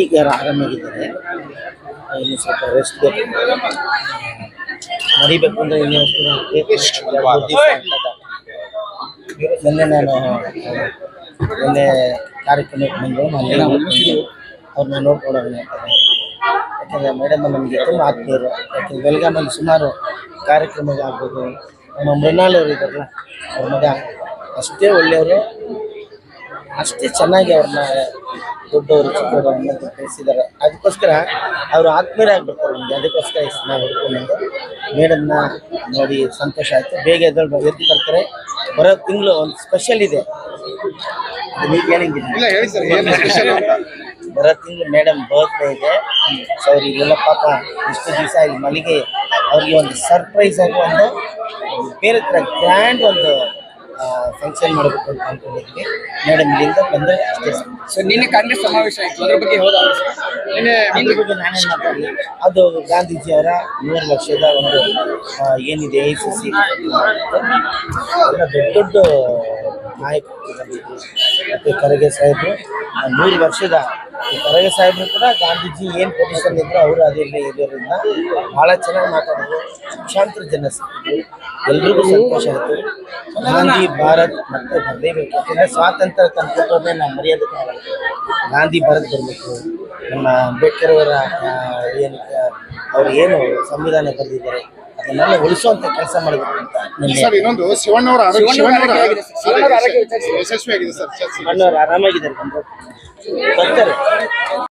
ಈಗ ಯಾರು ಆರಾಮಾಗಿದ್ದಾರೆ. ಇನ್ನು ಸ್ವಲ್ಪ ರೆಸ್ಟ್ ಬೇಕು ಮರಿಬೇಕು ಅಂದ್ರೆ ಇನ್ನೂ ಮೊನ್ನೆ ನಾನು ನಿನ್ನೆ ಕಾರ್ಯಕ್ರಮಕ್ಕೆ ಬಂದು. ಅಲ್ಲಿ ಅವ್ರನ್ನ ನೋಡ್ಕೊಳ್ಳೋಣ ಯಾಕಂದರೆ ಮೇಡಮ್ ನಮಗೆ ತುಂಬ ಆತ್ಮೀಯರು. ಯಾಕಂದ್ರೆ ಬೆಳಗಾಮಲ್ಲಿ ಸುಮಾರು ಕಾರ್ಯಕ್ರಮಗಳಾಗ್ಬೋದು. ನಮ್ಮ ಮೃಣಾಲ್ ಇದ್ದಾರಲ್ಲ, ಅವ್ರ ಮಗ ಅಷ್ಟೇ ಒಳ್ಳೆಯವರು. ಅಷ್ಟೇ ಚೆನ್ನಾಗಿ ಅವ್ರನ್ನ ದೊಡ್ಡವರು ಚಿಕ್ಕವರು ಅನ್ನೋದು ಬೆಳೆಸಿದ್ದಾರೆ ಅದಕ್ಕೋಸ್ಕರ ಅವರು ಆತ್ಮೀಯರಾಗಬೇಕು ನಮಗೆ. ಅದಕ್ಕೋಸ್ಕರ ಇಷ್ಟು ನಾವು ಹುಡ್ಕೊಂಡು ಮೇಡಮ್ನ ನೋಡಿ ಸಂತೋಷ ಆಯಿತು. ಬೇಗ ಎದ್ದು ಎದ್ದು ಬರ್ತಾರೆ. ಬರೋ ತಿಂಗಳು ಒಂದು ಸ್ಪೆಷಲ್ ಇದೆ. ಬರೋ ತಿಂಗಳು ಮೇಡಮ್ ಬರ್ತ್ಡೇ ಇದೆ. ಸೊ ಅವ್ರಿಗೆಲ್ಲ ಪಾಪ ಇಷ್ಟು ದಿವಸ ಇಲ್ಲಿ ಮಲ್ಲಿಗೆ ಅವ್ರಿಗೆ ಒಂದು ಸರ್ಪ್ರೈಸ್ ಆಗಿ ಒಂದು ಬೇರೆ ಥರ ಗ್ರ್ಯಾಂಡ್ ಒಂದು ಫಂಕ್ಷನ್ ಮಾಡಬೇಕು ಅಂತ ಅನ್ಕೊಂಡಿದ್ದೀನಿ ಮೇಡಮ್ ಇಲ್ಲಿಂದ ಬಂದರೆ ಅಷ್ಟೇ. ಸೊ ನಿನ್ನೆ ಕಾಂಗ್ರೆಸ್ ಸಮಾವೇಶ ಆಯ್ತು ಅದ್ರ ಬಗ್ಗೆ ಹೋದ ನಿನ್ನೆ ಅದ್ರ ಬಗ್ಗೆ ಮೂರು ಮಾತಾಡಲಿ. ಅದು ಗಾಂಧೀಜಿಯವರ ನೂರು ವರ್ಷದ ಒಂದು ಆ, ಏನಿದೆ ಐ ಸಿ ಸಿ ಎಲ್ಲ ದೊಡ್ಡ ದೊಡ್ಡ ನಾಯಕರು ಬಂದಿದ್ರು. ಮತ್ತು ಖರ್ಗೆ ಸಾಹೇಬರು ಆ, ನೂರು ವರ್ಷದ ಈ ಸಾಹೇಬ್ರು ಸಾಹೇಬರು ಕೂಡ ಗಾಂಧೀಜಿ ಏನು ಪೊಸಿಷನ್ ಇದ್ರು ಅವರು ಅದರಲ್ಲಿ ಇರೋದ್ರಿಂದ ಬಹಳ ಚೆನ್ನಾಗಿ ಮಾತಾಡಿದ್ರು. ಲಕ್ಷಾಂತರ ಜನ ಸಿಕ್ಕಿದ್ರು ಎಲ್ರಿಗೂ ಸಂತೋಷ ಆಯ್ತು. ಗಾಂಧಿ ಭಾರತ್ ಮತ್ತೆ ಬರಲೇಬೇಕು ಯಾಕಂದರೆ ಸ್ವಾತಂತ್ರ್ಯ ತಂದ್ಕೊಟ್ಟೋದೇ ನಾವು ಕಾರಣ ಗಾಂಧಿ ಭಾರತ್ ಬರಬೇಕು. ನಮ್ಮ ಅಂಬೇಡ್ಕರ್ ಅವರ ಏನು ಅವ್ರು ಏನು ಸಂವಿಧಾನ ಬರೆದಿದ್ದಾರೆ ಅದನ್ನೆಲ್ಲ ಉಳಿಸುವಂತ ಕೆಲಸ ಮಾಡಬೇಕು ಅಂತ ಸರ್ ಇನ್ನೊಂದು ಶಿವಣ್ಣವರ ಯಶಸ್ವಿಯಾಗಿದೆ ಸರ್? ಆರಾಮಾಗಿದ್ದಾರೆ ばかる。